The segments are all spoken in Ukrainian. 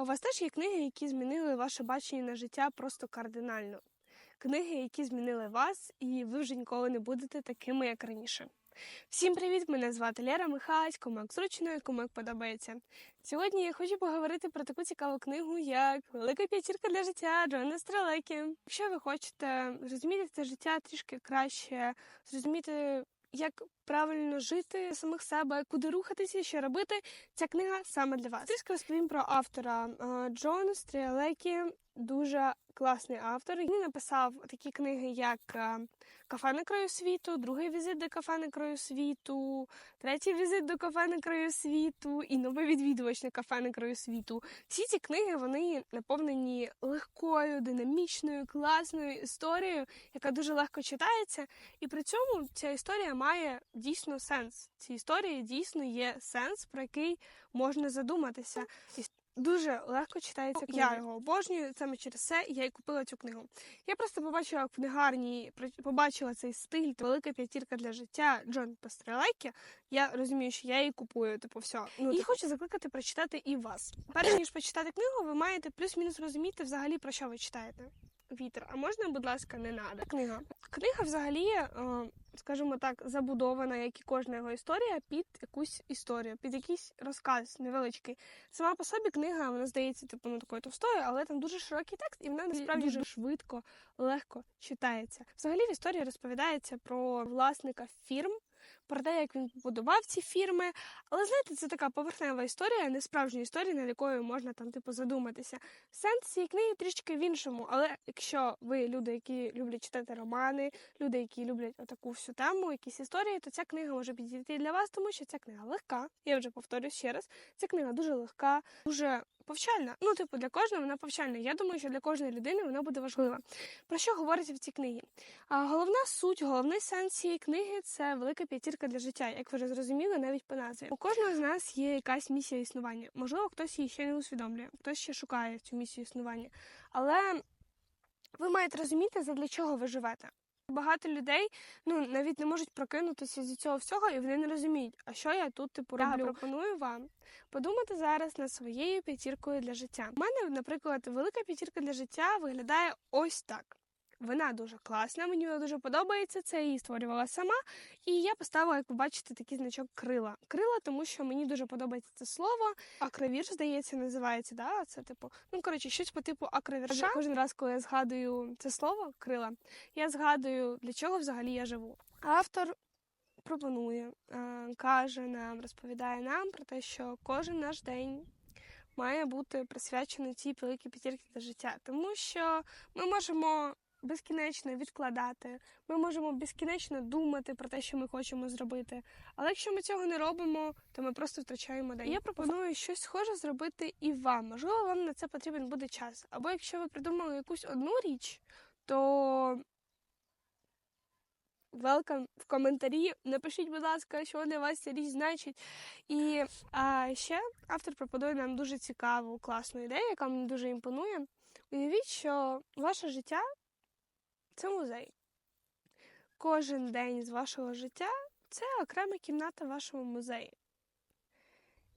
У вас теж є книги, які змінили ваше бачення на життя просто кардинально. Книги, які змінили вас, і ви вже ніколи не будете такими, як раніше. Всім привіт! Мене звати Лера Михайлович, кому як зручно, і кому як подобається. Сьогодні я хочу поговорити про таку цікаву книгу, як Велика п'ятірка для життя Джона Стрелекі. Якщо ви хочете зрозуміти це життя трішки краще, зрозуміти, як правильно жити самих себе, куди рухатися, що робити, ця книга саме для вас. Трішки розповім про автора Джон Стріалекі. Дуже класний автор. Він написав такі книги, як е, Кафе на краю світу, другий візит до кафе на краю світу, третій візит до кафе на краю світу і новий відвідувач на кафе на краю світу. Всі ці книги вони наповнені легкою, динамічною, класною історією, яка дуже легко читається. І при цьому ця історія має дійсно сенс. Цій історії дійсно є сенс, про який можна задуматися. Дуже легко читається книга. Я його обожнюю. Саме через це я і купила цю книгу. Я просто побачила в книгарні, побачила цей стиль, велика п'ятірка для життя Джон Пастрелекі. Я розумію, що я її купую, типу, все. Ну, і хочу закликати прочитати і вас. Перш ніж почитати книгу, ви маєте плюс-мінус розуміти взагалі про що ви читаєте. Вітер, а можна, будь ласка, не надо. Книга. Книга взагалі, е, скажімо так, забудована, як і кожна його історія, під якусь історію, під якийсь розказ невеличкий. Сама по собі книга, вона здається, типу, ну такою товстою, але там дуже широкий текст, і вона насправді дуже швидко, легко читається. Взагалі в історії розповідається про власника фірм. Про те, як він побудував ці фірми, але знаєте, це така поверхнева історія, не справжня історія, над якою можна там типу задуматися. Сенс цієї книги трішки в іншому. Але якщо ви люди, які люблять читати романи, люди, які люблять отаку всю тему, якісь історії, то ця книга може підійти для вас, тому що ця книга легка. Я вже повторюю ще раз. Ця книга дуже легка, дуже повчальна. Ну, типу, для кожного вона повчальна. Я думаю, що для кожної людини вона буде важлива. Про що говориться в цій книгі? А головна суть, головний сенс цієї книги це велика п'ятірка для життя, як ви вже зрозуміли, навіть по назві. У кожного з нас є якась місія існування. Можливо, хтось її ще не усвідомлює, хтось ще шукає цю місію існування. Але ви маєте розуміти, задля чого ви живете. Багато людей ну навіть не можуть прокинутися зі цього всього, і вони не розуміють, а що я тут типу роблю. Я пропоную вам подумати зараз над своєю п'ятіркою для життя. У мене, наприклад, велика п'ятірка для життя виглядає ось так. Вона дуже класна, мені вона дуже подобається. Це її створювала сама. І я поставила, як ви бачите, такий значок крила. Крила, тому що мені дуже подобається це слово. Акровірш, здається, називається. Да? Це типу, ну коротше, щось по типу акровірша. Кожен раз, коли я згадую це слово крила, я згадую, для чого взагалі я живу. Автор пропонує, е, каже нам, розповідає нам про те, що кожен наш день. Має бути присвячений цій великій п'ятірці для життя, тому що ми можемо безкінечно відкладати, ми можемо безкінечно думати про те, що ми хочемо зробити. Але якщо ми цього не робимо, то ми просто втрачаємо день. Я пропоную щось схоже зробити і вам. Можливо, вам на це потрібен буде час. Або якщо ви придумали якусь одну річ, то Велкам в коментарі. Напишіть, будь ласка, що для вас ця річ значить. І а, ще автор пропонує нам дуже цікаву, класну ідею, яка мені дуже імпонує. Уявіть, що ваше життя це музей. Кожен день з вашого життя це окрема кімната в вашому музеї.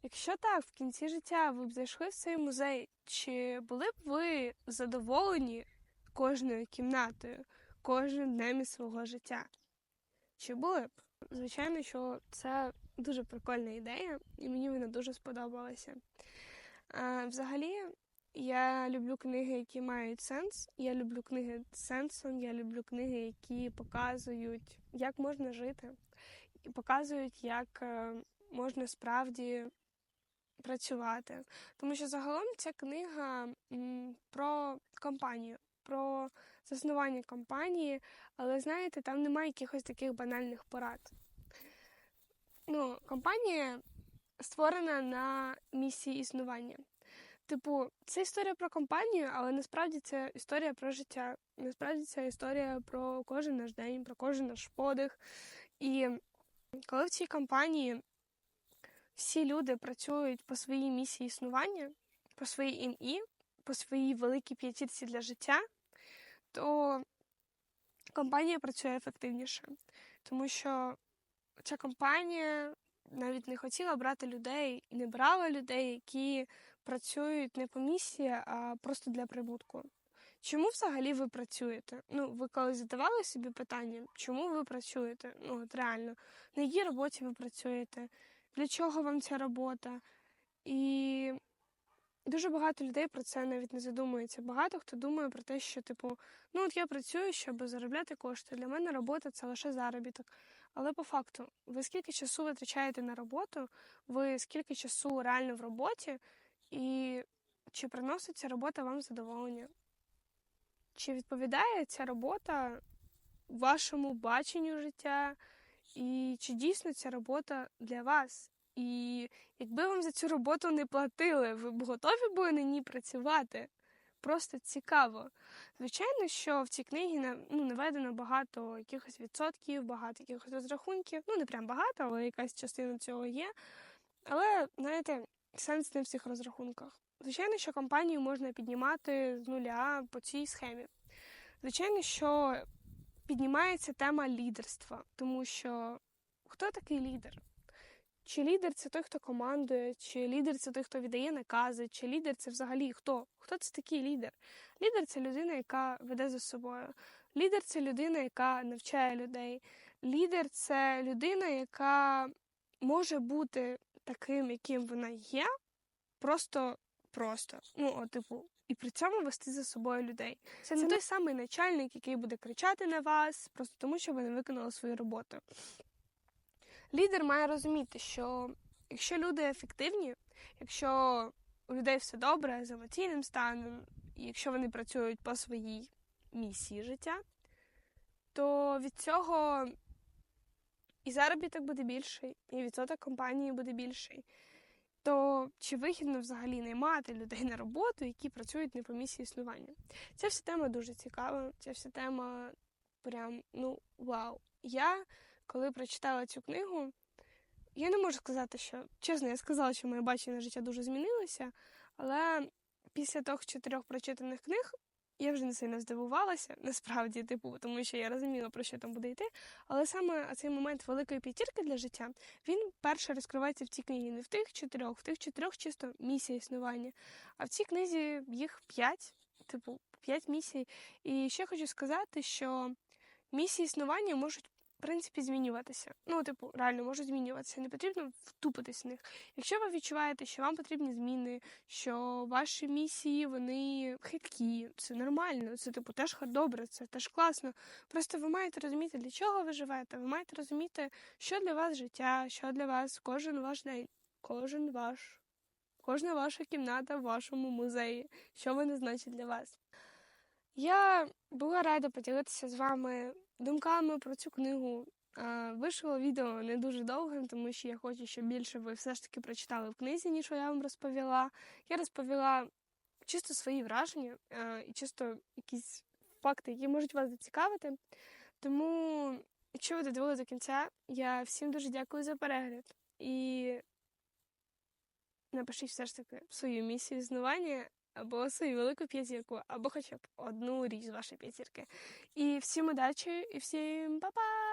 Якщо так, в кінці життя ви б зайшли в цей музей, чи були б ви задоволені кожною кімнатою, кожним днем із свого життя? Чи були б? Звичайно, що це дуже прикольна ідея, і мені вона дуже сподобалася. А, взагалі, я люблю книги, які мають сенс. Я люблю книги з сенсом, я люблю книги, які показують, як можна жити, і показують, як е, можна справді працювати. Тому що загалом ця книга про компанію, про заснування компанії, але знаєте, там немає якихось таких банальних порад. Ну, компанія створена на місії існування. Типу, це історія про компанію, але насправді це історія про життя. Насправді це історія про кожен наш день, про кожен наш подих. І коли в цій компанії всі люди працюють по своїй місії існування, по своїй ім'ї, по своїй великій п'ятірці для життя, то компанія працює ефективніше. Тому що ця компанія навіть не хотіла брати людей і не брала людей, які працюють не по місії, а просто для прибутку. Чому взагалі ви працюєте? Ну, ви коли задавали собі питання, чому ви працюєте? Ну, от реально, на якій роботі ви працюєте? Для чого вам ця робота? І дуже багато людей про це навіть не задумується. Багато хто думає про те, що, типу, ну от я працюю, щоб заробляти кошти. Для мене робота це лише заробіток. Але по факту, ви скільки часу витрачаєте на роботу, ви скільки часу реально в роботі, і чи приносить ця робота вам задоволення? Чи відповідає ця робота вашому баченню життя? І чи дійсно ця робота для вас? І якби вам за цю роботу не платили, ви б готові були на ній працювати? Просто цікаво. Звичайно, що в цій книгі ну, наведено багато якихось відсотків, багато якихось розрахунків. Ну, не прям багато, але якась частина цього є. Але, знаєте, сенс не в цих розрахунках. Звичайно, що компанію можна піднімати з нуля по цій схемі. Звичайно, що піднімається тема лідерства, тому що хто такий лідер? Чи лідер це той, хто командує, чи лідер це той, хто віддає накази, чи лідер це взагалі хто? Хто це такий лідер? Лідер це людина, яка веде за собою. Лідер це людина, яка навчає людей. Лідер це людина, яка може бути таким, яким вона є, просто просто. Ну, от, типу, і при цьому вести за собою людей. Це не той самий начальник, який буде кричати на вас, просто тому, що ви не виконали свою роботу. Лідер має розуміти, що якщо люди ефективні, якщо у людей все добре з емоційним станом, і якщо вони працюють по своїй місії життя, то від цього і заробіток буде більший, і відсоток компанії буде більший. То чи вигідно взагалі наймати людей на роботу, які працюють не по місії існування? Ця вся тема дуже цікава. Ця вся тема прям ну вау. Я коли прочитала цю книгу, я не можу сказати, що чесно, я сказала, що моє бачення життя дуже змінилося, але після тих чотирьох прочитаних книг я вже не сильно здивувалася, насправді, типу, тому що я розуміла, про що там буде йти. Але саме цей момент великої п'ятірки для життя він перше розкривається в цій книзі не в тих чотирьох, в тих чотирьох чисто місія існування. А в цій книзі їх п'ять, типу, п'ять місій. І ще хочу сказати, що місії існування можуть в принципі змінюватися. Ну, типу, реально можуть змінюватися. Не потрібно втупитись в них. Якщо ви відчуваєте, що вам потрібні зміни, що ваші місії вони хиткі, це нормально, це типу теж добре, це теж класно. Просто ви маєте розуміти, для чого ви живете. Ви маєте розуміти, що для вас життя, що для вас кожен ваш день, кожен ваш. Кожна ваша кімната в вашому музеї, що вони значать для вас. Я була рада поділитися з вами думками про цю книгу. Вийшло відео не дуже довгим, тому що я хочу, щоб більше ви все ж таки прочитали в книзі, ніж я вам розповіла. Я розповіла чисто свої враження і чисто якісь факти, які можуть вас зацікавити. Тому, якщо ви додивили до кінця, я всім дуже дякую за перегляд. І напишіть все ж таки свою місію існування або свою велику п'ятірку, або хоча б одну річ з вашої п'ятірки. І всім удачі, і всім па-па!